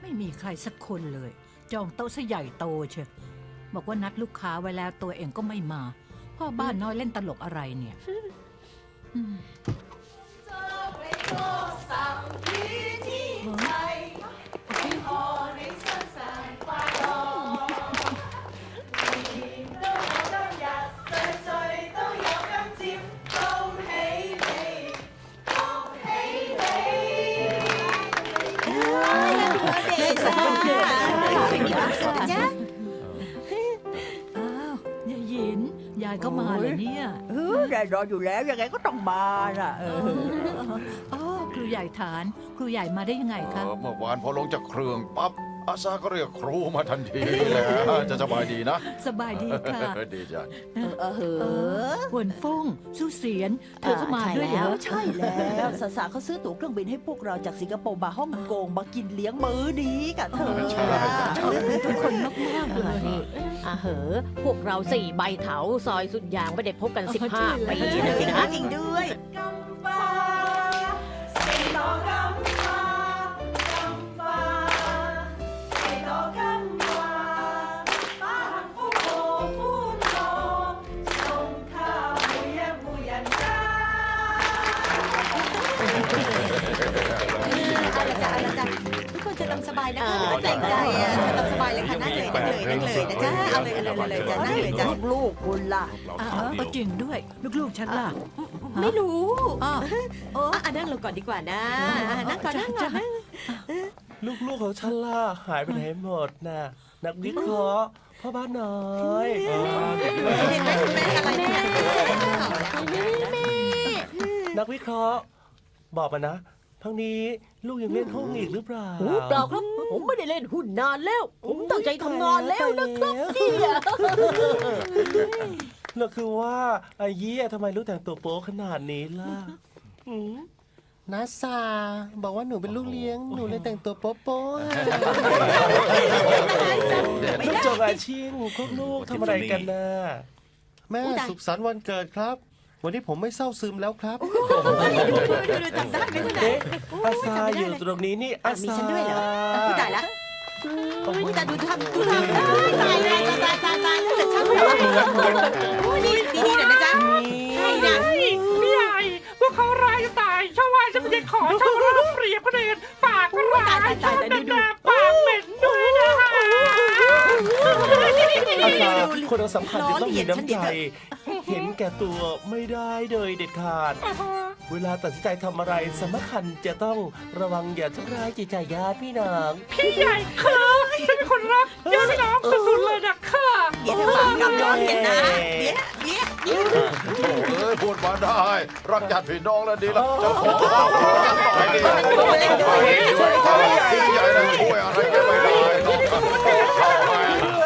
ไม่มีใครสักคนเลย จองโต๊ะซะใหญ่โตเชียวบอกว่านัดลูกค้าไว้แล้วตัวเองก็ไม่มา พ่อบ้านน้อยเล่นตลกอะไรเนี่ย จ๊ะอ้าวยายหยิน ยายก็มาเลยเนี่ยเออแน่นอนอยู่แล้วยังไงก็ต้องมาน่ะเอออ๋อครูใหญ่ฐาน ครูใหญ่มาได้ยังไงคะ เออเมื่อวานพอลงจากเครื่องปั๊บ อาซาก็เรียกครูมาทันทีเลยจะสบายดีนะ สบายดีค่ะ ดีจ้ะเออเหเอออหวนฟงสู้เสียน เธอก็มาด้วยเหรอใช่แล้วสาสาเขาซื้อตั๋วเครื่องบินให้พวกเราจากสิงคโปร์มาฮ่องกงมากินเลี้ยงมื้อนี้กันเธอใช่ใช่ทุกคนมากมากๆเลยอะเหอะพวกเราสี่ใบเถาซอยสุดยางไม่ได้พบกันเออสิบใช่ห้าแล้วปีเลยนะ จริงด้วยเอาามสบายนะคะไม่ต้องเกรงใจอะตามสบายเลยค่ะนั่งเลยนั่งเลยนั่งเลยนะจ๊ะเอาเลยเอาเลยเอาเลยจ้ะนั่งเลยจ้ะลูกๆคุณล่ะอ้าวก็จริงด้วย ลูกๆฉันล่ะ ไม่รู้อ้าวอะอะนั่งลงก่อนดีกว่านะอะนั่งก่อนนั่งก่อนนั่งลูกๆของฉันล่ะหายไปไหนหมดน่ะนักวิเคราะห์พ่อบ้านน้อยเห็นไหมคุณแม่อะไรเนี่ยนักวิเคราะห์ บอกมานะพังนี้ลูกยังเล่นห้องอีกหรือเปล่าโอ้เปล่าครับ ผมไม่ได้เล่นหุ้นนานแล้ว ผมตั้งใจทำงานแล้วนะครับเนี่ยแล้วคือว่าไอ้เยี่ยทำไมลูกแต่งตัวโป๊ขนาดนี้ล่ะหืมนาซาบอกว่าหนูเป็นลูกเลี้ยง หนูเลยแต่งตัวโป๊ะโป๊ะลูกจงอาชิงพวกลูกทำอะไรกันน่ะแม่สุขสันต์วันเกิดครับ วันนี้ผมไม่เศร้าซึมแล้วครับจำได้ไหมคุณไหนเอ๊ะอาซาอยู่ตรงนี้นี่อามีซาฉันด้วยเหรอผู้ตายละผู้ตายดูทำดูทำได้ตายตายตายตายตายถ้าเกิดช่างไม่ได้ดีดีดีหน่อยนะจ๊ะใช่นะพี่ใหญ่พวกเขาร้ายจะตายชาวบ้านจะไม่ได้ขอชาวบ้านเปรียบคนอื่นปากก็ร้ายชอบดาปาก อาซาคนเราสำคัญจะต้องมีน้ำใจ เห็นแก่ตัวไม่ได้เลยเด็ดขาด เวลาตัดสินใจทำอะไรสำคัญจะต้องระวังอย่าทำร้ายจิตใจญาติพี่น้องพี่ใหญ่ค่ะฉันเป็นคนรักญาติพี่น้องสุดๆเลยนะคะเดี๋ยวเธอบาปกรรมย้อนเห็นนะเดี๋ยวเดี๋ยวเดี๋ยวโถ่เอ้ยพูดมาได้ รักญาติพี่น้องแล้วดีละเจ้าของข้าวของกันไปดีไปดีด้วยพี่ใหญ่น่ะช่วยอะไรกันไม่ได้น้องเข้าไปอันนี้จะไปไหนเข้าไป